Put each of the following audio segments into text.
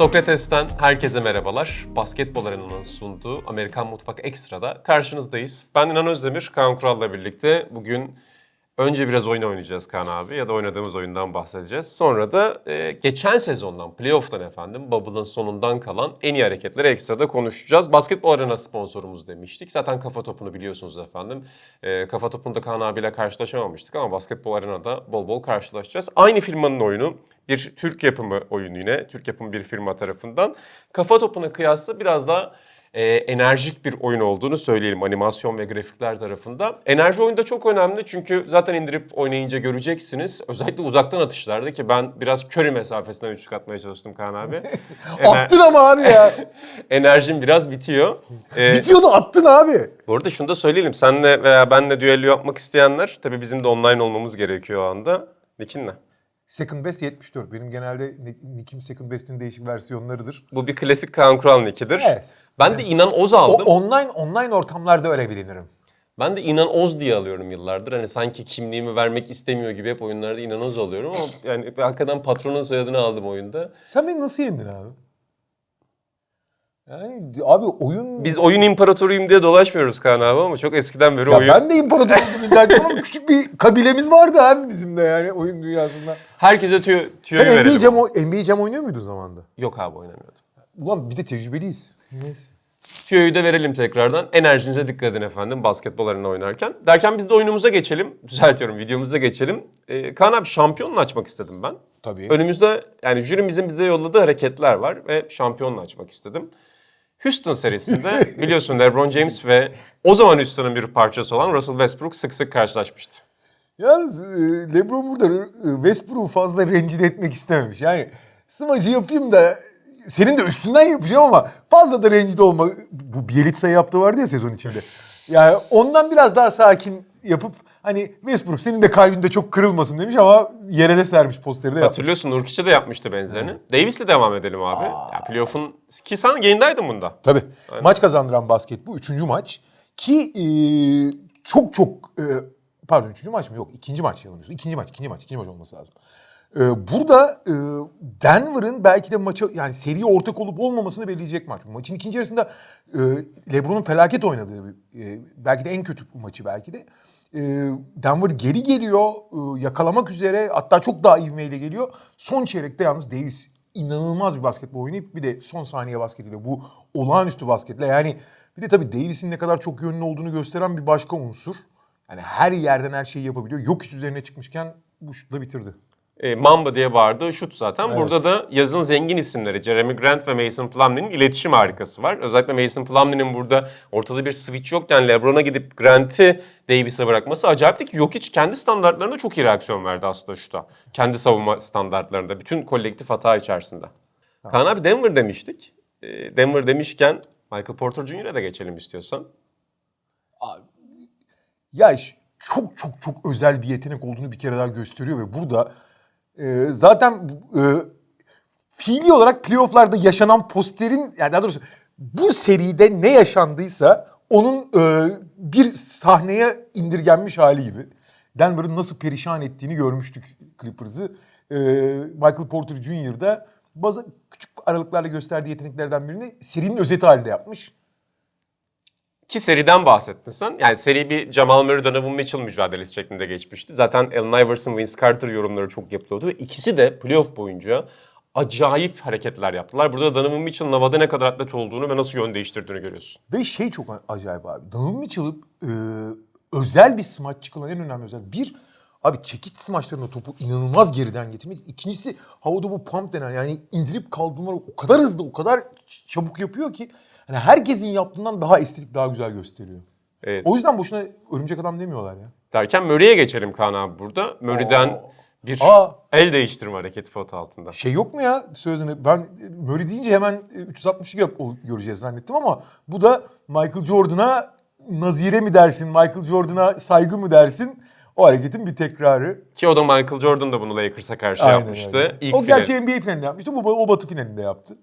Sokrates'ten herkese merhabalar. Basketbol Arena'nın sunduğu Amerikan Mutfak Ekstra'da karşınızdayız. Ben İnan Özdemir, Kaan Kural'la birlikte bugün önce biraz oyun oynayacağız Kaan abi ya da oynadığımız oyundan bahsedeceğiz. Sonra da e, geçen sezondan, playoff'tan efendim, Bubble'ın sonundan kalan en iyi hareketleri Ekstra'da konuşacağız. Basketbol Arena sponsorumuz demiştik. Zaten kafa topunu biliyorsunuz efendim. E, kafa topunda Kaan abiyle karşılaşamamıştık ama Basketbol Arena'da bol bol karşılaşacağız. Aynı firmanın oyunu bir Türk yapımı oyunu yine. Türk yapımı bir firma tarafından. Kafa topuna kıyasla biraz daha e, enerjik bir oyun olduğunu söyleyelim animasyon ve grafikler tarafında. Enerji oyunda çok önemli çünkü zaten indirip oynayınca göreceksiniz. Özellikle uzaktan atışlarda ki ben biraz Curry mesafesinden üçlük atmaya çalıştım Kaan abi. Ener- Attın ama abi ya. enerjim biraz bitiyor. E, Bitiyordu attın abi. bu arada şunu da söyleyelim. Senle veya benle düello yapmak isteyenler tabii bizim de online olmamız gerekiyor o anda. Nick'in ne? Second Best 74. Benim genelde ni- Nick'im Second Best'in değişik versiyonlarıdır. Bu bir klasik Kaan Kural Nick'idir. Evet. Ben de İnan Oz O aldım. online online ortamlarda öyle bilinirim. Ben de İnan Oz diye alıyorum yıllardır. Hani sanki kimliğimi vermek istemiyor gibi hep oyunlarda İnan Oz alıyorum ama yani hakikaten patronun soyadını aldım oyunda. Sen beni nasıl yendin abi? Yani abi oyun... Biz oyun imparatoruyum diye dolaşmıyoruz Kaan abi ama çok eskiden beri ya oyun. ben de imparator oldum ama küçük bir kabilemiz vardı abi bizim de yani oyun dünyasında. Herkese tüyo, tüyoyu Sen NBA. Jam, NBA Jam oynuyor muydun zamanında? Yok abi oynamıyordum. Ulan bir de tecrübeliyiz. Tüyoyu da verelim tekrardan. Enerjinize dikkat edin efendim basketbol arenasında oynarken. Derken biz de oyunumuza geçelim. Düzeltiyorum videomuza geçelim. Ee, Kaan abi şampiyonla açmak istedim ben. Tabii. Önümüzde yani jürimizin bize yolladığı hareketler var ve şampiyonla açmak istedim. Houston serisinde biliyorsun LeBron James ve o zaman Houston'ın bir parçası olan Russell Westbrook sık sık karşılaşmıştı. Yalnız e, LeBron burada e, Westbrook'u fazla rencide etmek istememiş. Yani smacı yapayım da senin de üstünden yapacağım ama fazla da rencide olma. Bu Bielitsa'ya yaptığı vardı ya sezon içinde. Yani ondan biraz daha sakin yapıp hani Westbrook senin de kalbinde çok kırılmasın demiş ama yere de sermiş posteri de yapmış. Hatırlıyorsun Nurkic'e de yapmıştı benzerini. Davis'le devam edelim abi. Ya playoff'un ki sen yayındaydın bunda. Tabii. Maç kazandıran basket bu. Üçüncü maç. Ki e, çok çok e, pardon üçüncü maç mı? Yok ikinci maç yanılmıyorsun. İkinci maç, ikinci maç, ikinci maç olması lazım. E, burada e, Denver'ın belki de maça yani seriye ortak olup olmamasını belirleyecek maç. Maçın ikinci yarısında e, LeBron'un felaket oynadığı e, belki de en kötü maçı belki de. Denver geri geliyor, yakalamak üzere hatta çok daha ivmeyle geliyor. Son çeyrekte yalnız Davis inanılmaz bir basketbol oynayıp bir de son saniye basketiyle bu olağanüstü basketle yani bir de tabii Davis'in ne kadar çok yönlü olduğunu gösteren bir başka unsur. Yani her yerden her şeyi yapabiliyor. Yok iş üzerine çıkmışken bu şutla bitirdi. E, Mamba diye bağırdığı şut zaten. Burada da yazın zengin isimleri Jeremy Grant ve Mason Plumlee'nin iletişim harikası var. Özellikle Mason Plumlee'nin burada ortada bir switch yokken LeBron'a gidip Grant'i Davis'e bırakması acayipti ki Jokic kendi standartlarında çok iyi reaksiyon verdi aslında şuta. Kendi savunma standartlarında. Bütün kolektif hata içerisinde. Kaan abi Denver demiştik. E, Denver demişken Michael Porter Jr.'a da geçelim istiyorsan. Ya ş- çok çok çok özel bir yetenek olduğunu bir kere daha gösteriyor ve burada e, zaten e, fiili olarak playofflarda yaşanan posterin yani daha doğrusu bu seride ne yaşandıysa onun e, bir sahneye indirgenmiş hali gibi. Denver'ın nasıl perişan ettiğini görmüştük Clippers'ı. E, Michael Porter Jr. da bazı küçük aralıklarla gösterdiği yeteneklerden birini serinin özeti halinde yapmış. Ki seriden bahsettin sen. Yani seri bir Jamal Murray Donovan Mitchell mücadelesi şeklinde geçmişti. Zaten Allen Iverson, Vince Carter yorumları çok yapılıyordu. Ve ikisi de playoff boyunca acayip hareketler yaptılar. Burada Donovan Mitchell'ın havada ne kadar atlet olduğunu ve nasıl yön değiştirdiğini görüyorsun. Ve şey çok acayip abi. Donovan Mitchell'ı e, özel bir smaç çıkılan en önemli özel. Bir, abi çekiç smaçlarında topu inanılmaz geriden getirmek. İkincisi havada bu pump denen yani indirip kaldırmaları o kadar hızlı, o kadar çabuk yapıyor ki hani herkesin yaptığından daha estetik, daha güzel gösteriyor. Evet. O yüzden boşuna örümcek adam demiyorlar ya. Derken Murray'e geçelim Kaan abi burada. Murray'den bir Aa. el değiştirme hareketi foto altında. Şey yok mu ya sözünü? Ben böyle deyince hemen e, 360 yap göreceğiz zannettim ama bu da Michael Jordan'a nazire mi dersin, Michael Jordan'a saygı mı dersin? O hareketin bir tekrarı. Ki o da Michael Jordan da bunu Lakers'a karşı Aynen yapmıştı. öyle. İlk o gerçi NBA finalinde yapmıştı. Bu o Batı finalinde yaptı.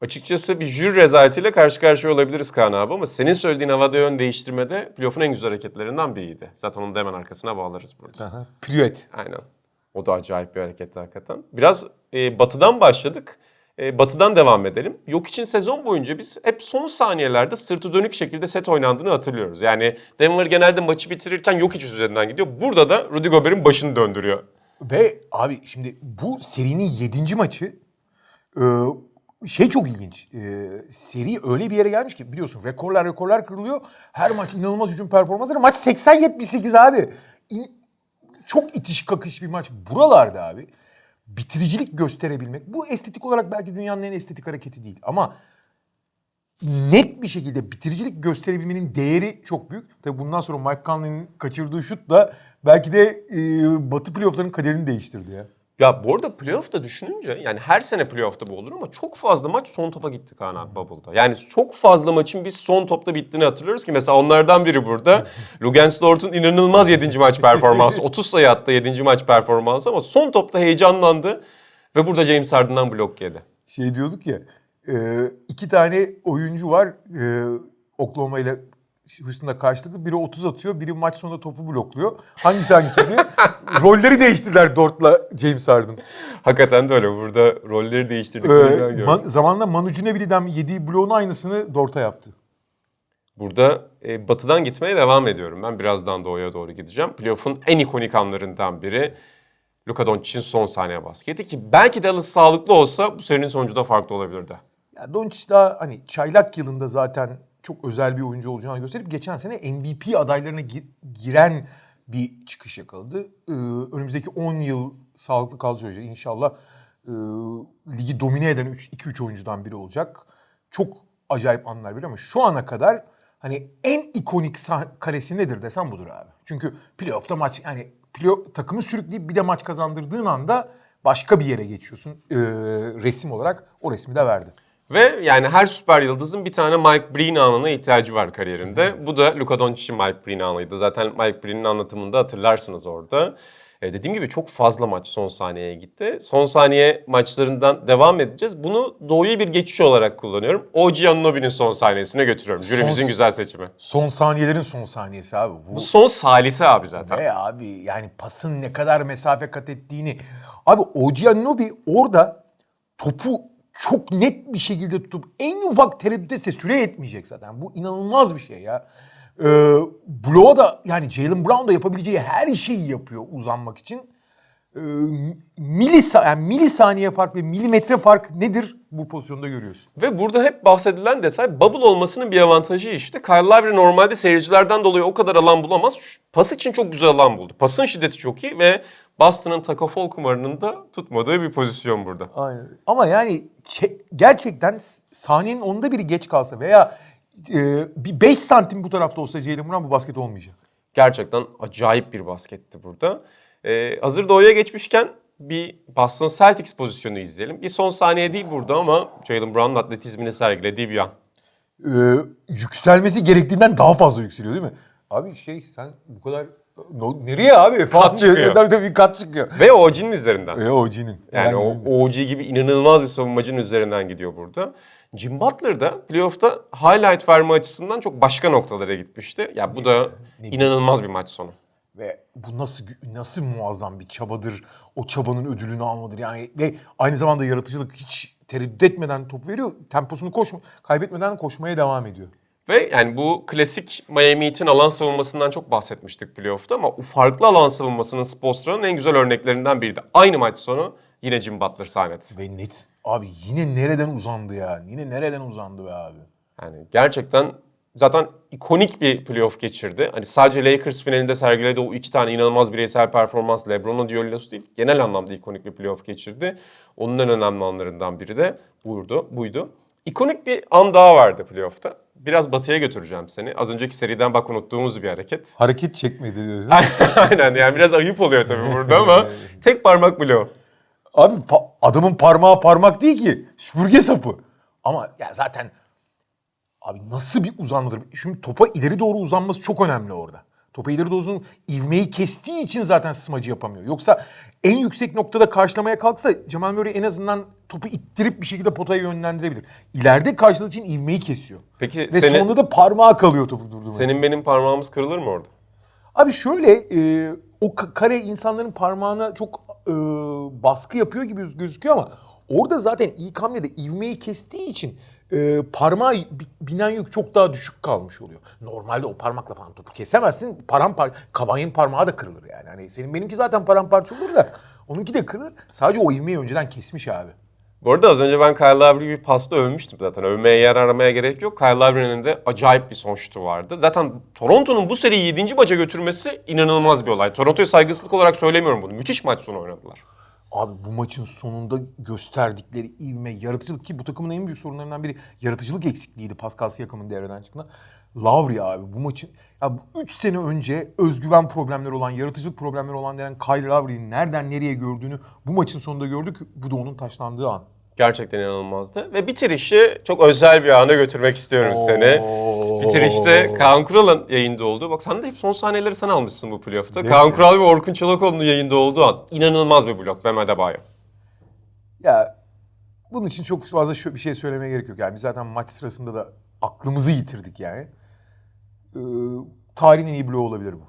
Açıkçası bir jüri rezaletiyle karşı karşıya olabiliriz Kaan abi ama senin söylediğin havada yön değiştirmede playoff'un en güzel hareketlerinden biriydi. Zaten onu da hemen arkasına bağlarız burada. Aha. Piruet. Aynen. O da acayip bir hareketti hakikaten. Biraz e, batıdan başladık. E, batı'dan devam edelim. Yok için sezon boyunca biz hep son saniyelerde sırtı dönük şekilde set oynandığını hatırlıyoruz. Yani Denver genelde maçı bitirirken yok iç üzerinden gidiyor. Burada da Rudy Gobert'in başını döndürüyor. Ve abi şimdi bu serinin 7. maçı e, şey çok ilginç. E, seri öyle bir yere gelmiş ki biliyorsun rekorlar rekorlar kırılıyor. Her maç inanılmaz hücum performansları. Maç 80-78 abi. Çok itiş kakış bir maç. Buralarda abi bitiricilik gösterebilmek. Bu estetik olarak belki dünyanın en estetik hareketi değil. Ama net bir şekilde bitiricilik gösterebilmenin değeri çok büyük. Tabii bundan sonra Mike Conley'nin kaçırdığı şut da belki de e, Batı playoff'ların kaderini değiştirdi ya. Ya bu arada playoff'ta düşününce yani her sene playoff'ta bu olur ama çok fazla maç son topa gitti Kaan abi Bubble'da. Yani çok fazla maçın biz son topta bittiğini hatırlıyoruz ki mesela onlardan biri burada. Lugens Dort'un inanılmaz 7. maç performansı. 30 sayı attı 7. maç performansı ama son topta heyecanlandı ve burada James Harden'dan blok yedi. Şey diyorduk ya e, iki tane oyuncu var e, Oklahoma ile Houston'da karşılıklı. Biri 30 atıyor, biri maç sonunda topu blokluyor. Hangisi hangisi tabii? Rolleri değiştirdiler Dort'la James Harden. Hakikaten de öyle. Burada rolleri Ee, değiştirdiklerini gördüm. man- zamanla Manu Ginobili'den yediği bloğun aynısını Dort'a yaptı. Burada e, batıdan gitmeye devam ediyorum. Ben birazdan doğuya doğru gideceğim. Playoff'un en ikonik anlarından biri Luka Doncic'in son saniye basketi ki belki Dallas sağlıklı olsa bu serinin sonucu da farklı olabilirdi. Ya Doncic daha hani çaylak yılında zaten çok özel bir oyuncu olacağını gösterip geçen sene MVP adaylarına gi- giren bir çıkış yakaladı. Önümüzdeki 10 yıl sağlıklı kalacak hoca inşallah e, ligi domine eden 2-3 oyuncudan biri olacak. Çok acayip anlar veriyor ama şu ana kadar hani en ikonik karesi nedir desem budur abi. Çünkü playoff'ta maç yani playoff, takımı sürükleyip bir de maç kazandırdığın anda başka bir yere geçiyorsun Ee, resim olarak. O resmi de verdi. Ve yani her süper yıldızın bir tane Mike Breen anına ihtiyacı var kariyerinde. Bu da Luka Doncic'in Mike Breen anıydı. Zaten Mike Breen'in anlatımında hatırlarsınız orada. E, dediğim gibi çok fazla maç son saniyeye gitti. Son saniye maçlarından devam edeceğiz. Bunu doğuya bir geçiş olarak kullanıyorum. OG Anunoby'nin son saniyesine götürüyorum. Jürimizin Son- güzel seçimi. Son saniyelerin son saniyesi abi. Bu Bu son salisi abi zaten. ne abi yani pasın ne kadar mesafe kat ettiğini. Abi OG Anunoby orada topu çok net bir şekilde tutup en ufak tereddüt etse süre yetmeyecek zaten. Bu inanılmaz bir şey ya. Ee, Bloğa da yani Jalen Brown da yapabileceği her şeyi yapıyor uzanmak için. Ee, milisa, yani milisaniye fark ve milimetre fark nedir bu pozisyonda görüyorsun. Ve burada hep bahsedilen detay bubble olmasının bir avantajı işte. Kyle Lowry normalde seyircilerden dolayı o kadar alan bulamaz. Pas için çok güzel alan buldu. Pasın şiddeti çok iyi ve Boston'ın Taco Fall kumarının da tutmadığı bir pozisyon burada. Aynen. Ama yani gerçekten s- saniyenin onda biri geç kalsa veya e, bir 5 santim bu tarafta olsa Jalen Brown bu basket olmayacak. Gerçekten acayip bir basketti burada. Ee, hazır doğuya geçmişken bir Boston Celtics pozisyonu izleyelim. Bir son saniye değil burada ama Jalen Brown'un atletizmini sergilediği bir an. E, yükselmesi gerektiğinden daha fazla yükseliyor değil mi? Abi şey sen bu kadar No- nereye abi? Diyor. çıkıyor. Tabii tabii bir kat çıkıyor. Ve OG'nin üzerinden. E, OG'nin. Yani o OG gibi inanılmaz bir savunmacının üzerinden gidiyor burada. Jim Butler da playoff'ta highlight verme açısından çok başka noktalara gitmişti. Ya bu da inanılmaz bir maç sonu. Ve bu nasıl nasıl muazzam bir çabadır. O çabanın ödülünü almadır. Yani ve aynı zamanda yaratıcılık hiç tereddüt etmeden top veriyor. Temposunu koşma, kaybetmeden koşmaya devam ediyor. Ve yani bu klasik Miami Heat'in alan savunmasından çok bahsetmiştik playoff'ta ama o farklı alan savunmasının Spoelstra'nın en güzel örneklerinden biriydi. Aynı maç sonu yine Jim Butler sahnet. Ve net abi yine nereden uzandı ya? Yine nereden uzandı be abi? Yani gerçekten zaten ikonik bir playoff geçirdi. Hani sadece Lakers finalinde sergilediği o iki tane inanılmaz bireysel performans LeBron'la düellosu değil. Genel anlamda ikonik bir playoff geçirdi. Onun en önemli anlarından biri de buydu. buydu. İkonik bir an daha vardı playoff'ta. Biraz batıya götüreceğim seni. Az önceki seriden bak unuttuğumuz bir hareket. Hareket çekmedi diyoruz. Aynen yani biraz ayıp oluyor tabii burada ama tek parmak bloğu. abi pa- adamın parmağı parmak değil ki. Süpürge sapı. Ama ya zaten abi nasıl bir uzanmadır? Şimdi topa ileri doğru uzanması çok önemli orada. Topa ileri doğru uzun ivmeyi kestiği için zaten smacı yapamıyor. Yoksa en yüksek noktada karşılamaya kalksa Cemal Murray en azından topu ittirip bir şekilde potaya yönlendirebilir. İleride karşıladığı için ivmeyi kesiyor. Peki Ve seni- sonunda da parmağı kalıyor topu için. Senin benim parmağımız kırılır mı orada? Abi şöyle e, o ka- kare insanların parmağına çok e, baskı yapıyor gibi göz- gözüküyor ama orada zaten ilk hamlede ivmeyi kestiği için e, parmağı bi- binen yük çok daha düşük kalmış oluyor. Normalde o parmakla falan topu kesemezsin. Parampar kabayın parmağı da kırılır yani. Hani senin benimki zaten paramparça olur da onunki de kırılır. Sadece o ivmeyi önceden kesmiş abi. Bu arada az önce ben Kyle Lowry'i bir pasta övmüştüm zaten. Övmeye yer aramaya gerek yok. Kyle Lowry'nin de acayip bir son şutu vardı. Zaten Toronto'nun bu seriyi 7. maça götürmesi inanılmaz bir olay. Toronto'ya saygısızlık olarak söylemiyorum bunu. Müthiş maç sonu oynadılar. Abi bu maçın sonunda gösterdikleri ivme, yaratıcılık ki bu takımın en büyük sorunlarından biri yaratıcılık eksikliğiydi Pascal Siakam'ın devreden çıktığında. Lowry abi bu maçın ya 3 sene önce özgüven problemleri olan, yaratıcılık problemleri olan denen Kyle Lowry'nin nereden nereye gördüğünü bu maçın sonunda gördük. Bu da onun taşlandığı an. Gerçekten inanılmazdı. Ve bitirişi çok özel bir ana götürmek istiyorum seni. Bitirişte Kaan Kural'ın yayında olduğu. Bak sen de hep son sahneleri sen almışsın bu playoff'ta. Değil Kaan mi? Kural ve Orkun Çolakoğlu'nun yayında olduğu an. inanılmaz bir blok Mehmet Abayo. Ya bunun için çok fazla şö- bir şey söylemeye gerek yok. Yani biz zaten maç sırasında da aklımızı yitirdik yani. Ee, tarihin en iyi bloğu olabilir bu.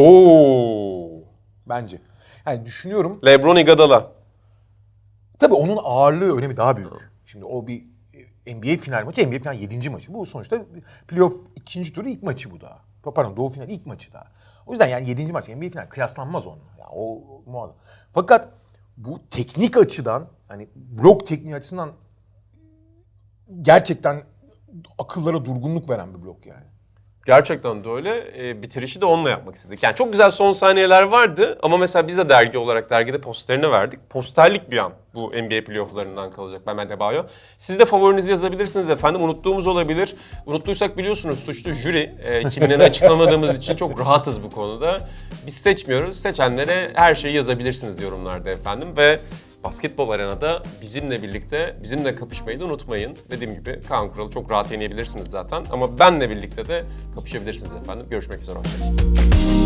Oo. Bence. Yani düşünüyorum Lebron Iguodala. Tabii onun ağırlığı önemi daha büyük. Şimdi o bir NBA final maçı, NBA final 7. maçı. Bu sonuçta playoff ikinci turu ilk maçı bu daha. Pardon doğu final ilk maçı daha. O yüzden yani 7. maç NBA final kıyaslanmaz onunla. Yani o, o muazzam. Fakat bu teknik açıdan hani blok tekniği açısından gerçekten akıllara durgunluk veren bir blok yani. Gerçekten de öyle. E, bitirişi de onunla yapmak istedik. Yani çok güzel son saniyeler vardı ama mesela biz de dergi olarak dergide posterini verdik. Posterlik bir an bu NBA playofflarından kalacak Mehmet Abayo. Siz de favorinizi yazabilirsiniz efendim. Unuttuğumuz olabilir. Unuttuysak biliyorsunuz suçlu jüri. E, kimliğini açıklamadığımız için çok rahatız bu konuda. Biz seçmiyoruz. Seçenlere her şeyi yazabilirsiniz yorumlarda efendim ve Basketbol Arena'da bizimle birlikte, bizimle kapışmayı da unutmayın. Dediğim gibi Kaan Kural'ı çok rahat yenebilirsiniz zaten. Ama benle birlikte de kapışabilirsiniz efendim. Görüşmek üzere. Hoşçakalın.